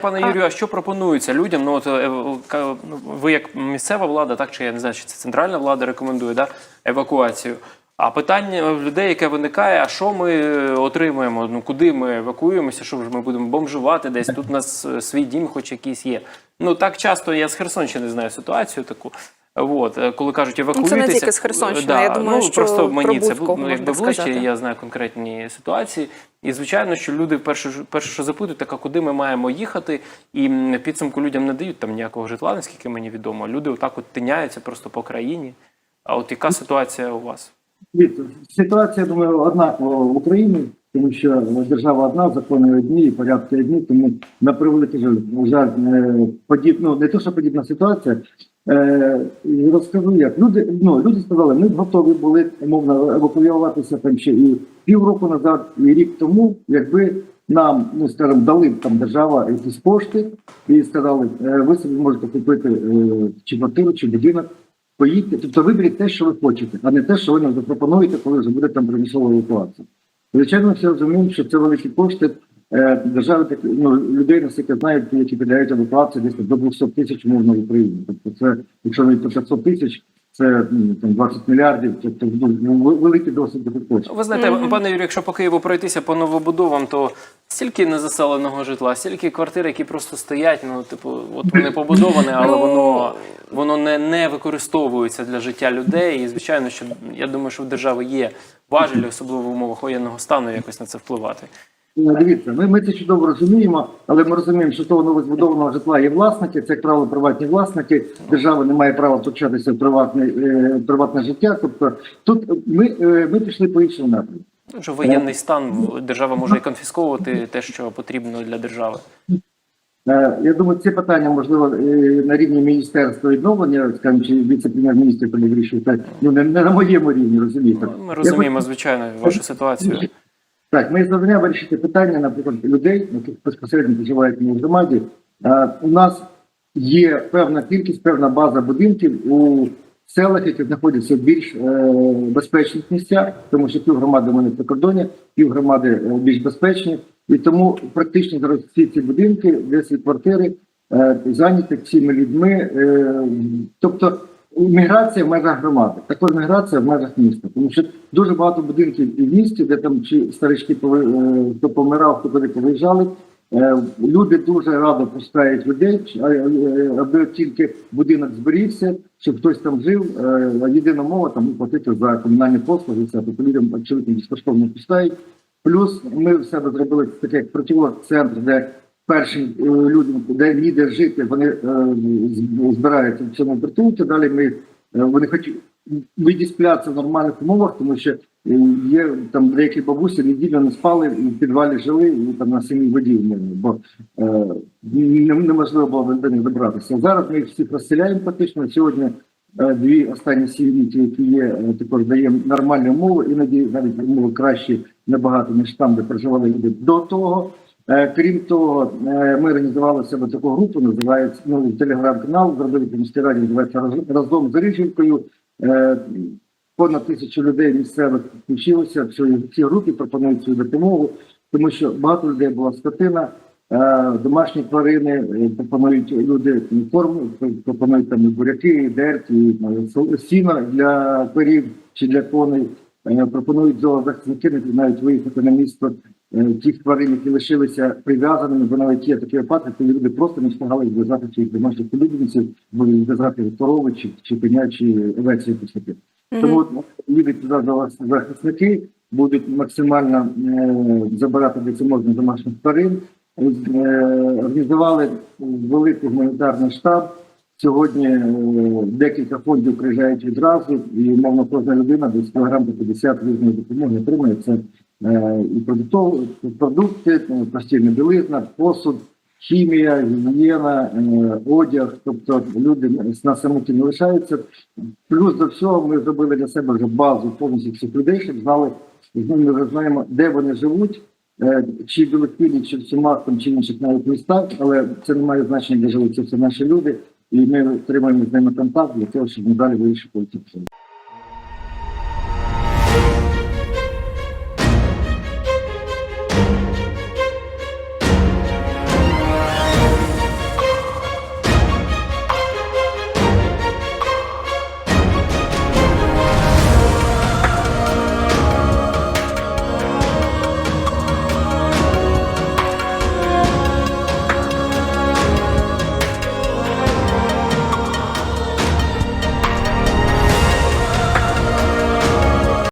Пане Юрію, а що пропонується людям? Ну от е, ну, ви як місцева влада, так чи я не знаю, чи це центральна влада рекомендує да, евакуацію. А питання в людей, яке виникає: а що ми е, отримуємо? Ну куди ми евакуємося? Що ж ми будемо бомжувати десь? Тут у нас е, свій дім, хоч якийсь є. Ну так часто я з Херсонщини знаю ситуацію таку. От, е, коли кажуть, евакуюйтеся. Ну, тільки з Херсонщини, я думаю, ну, що просто мені це ну, якби сказати. ближче, я знаю конкретні ситуації. І звичайно, що люди перше, ж- перше, що запитують, так а куди ми маємо їхати, і підсумку людям не дають там ніякого житла, наскільки мені відомо. Люди отак от тиняються просто по країні. А от яка ситуація у вас? Ситуація, думаю, однакова в Україні, тому що держава одна, закони одні, і порядки одні, тому на превеликий жаль, жаль е, ну, не то, що подібна ситуація. Е, розкажу як. Люди, ну, люди сказали, ми б готові були умовно евакуюватися там ще і півроку назад, і рік тому, якби нам, ну скажімо, дали там держава якісь кошти і сказали, е, ви собі можете купити е, чи квартиру, чи будинок. Поїдьте, тобто виберіть те, що ви хочете, а не те, що ви нам запропонуєте, коли вже буде там примусова евакуація. Звичайно, всі розуміємо, що це великі кошти. Е, Держави так, ну, людей, наскільки знають, які підлягають евакуації десь до 200 тисяч умовно в Україні. Тобто це, якщо навіть по 500 тисяч, це ну, там 20 мільярдів, тобто ну, ви- великі досить кошти. Ви знаєте, пане Юрію, якщо по Києву пройтися по новобудовам, то стільки незаселеного житла, стільки квартир, які просто стоять. Ну, типу, от вони побудовані, але Ну, воно, воно не, не використовується для життя людей. І звичайно, що я думаю, що в держави є важелі, особливо в умовах воєнного стану, якось на це впливати. Ну, Дивіться, ми, ми це чудово розуміємо, але ми розуміємо, що того новозбудованого житла є власники, це як правило приватні власники. Держава не має права втручатися в приватне, е, приватне життя. Тобто тут ми, е, ми пішли по іншому напрямку. Ну, Що воєнний стан держава може і конфісковувати те, що потрібно для держави. Е, Я думаю, ці питання можливо е, на рівні міністерства відновлення, скажімо, чи віце-прем'єр-міністр вирішує. Ну не, не на моєму рівні, розумієте. Ми розуміємо, звичайно, вашу ситуацію. Так, ми завдання вирішити питання, наприклад, людей, які безпосередньо проживають в громаді. У нас є певна кількість, певна база будинків у селах, які знаходяться в більш е, безпечних місцях, тому що пів громади в мене при кордоні, пів громади е, більш безпечні. І тому практично зараз всі ці будинки, 10 квартири, е, зайняті цими людьми. Тобто міграція в межах громади, також міграція в межах міста, тому що дуже багато будинків і в місті, де там чи старички е, хто помирав, хто куди повиїжджали. Е, Люди дуже радо пускають людей, е, аби тільки будинок зберігся, щоб хтось там жив. Єдина мова там платити за комунальні послуги, це тобто людям абсолютно безкоштовно пускають. Плюс ми в себе зробили таке як центр, де першим е, людям, де лідер жити, вони е, збираються в цьому притулку. Далі ми е, вони хочуть видіспляться в нормальних умовах, тому що є там деякі бабусі неділю не спали і в підвалі жили і там на самій воді бо е, неможливо було до них добратися. Зараз ми їх всіх розселяємо фактично. Сьогодні дві останні сім'ї, які є, також даємо нормальні умови, іноді навіть умови кращі набагато ніж там, де проживали люди до того. Е, Крім того, е, ми організували себе таку групу, називається ну, телеграм-канал, зробили міській раді, називається «Раз- разом з Рижівкою. Е, Понад тисячу людей місцевих включилося в цій, групі, пропонують свою допомогу, тому що багато людей була скотина, домашні тварини, пропонують люди корму, пропонують там і буряки, і дерть, і сіно для корів чи для коней. Пропонують зоозахисники навіть виїхати на місто е, тих тварин, які лишилися прив'язаними, бо навіть є такі випадки, коли люди просто не встигали відв'язати своїх домашніх улюбленців, бо відв'язати корови чи, чи коня, чи овеці якісь такі. Тому до вас захисники, будуть максимально е, забирати де це можна домашніх тварин. Е, організували великий гуманітарний штаб. Сьогодні е, декілька фондів приїжджають відразу, і мовно кожна людина десь кілограм по 50 різної допомоги отримує. Це і продуктов- продукти, е, постільна білизна, посуд, хімія, гігієна, е, одяг. Тобто люди на самоті не лишаються. Плюс до всього ми зробили для себе вже базу повністю всіх людей, щоб знали, з ними вже знаємо, де вони живуть. е, Чи в чи в Сумах, чи інших навіть містах, але це не має значення, де живуть це все наші люди, і ми отримаємо з ними контакт для того, щоб надалі вирішити ці питання.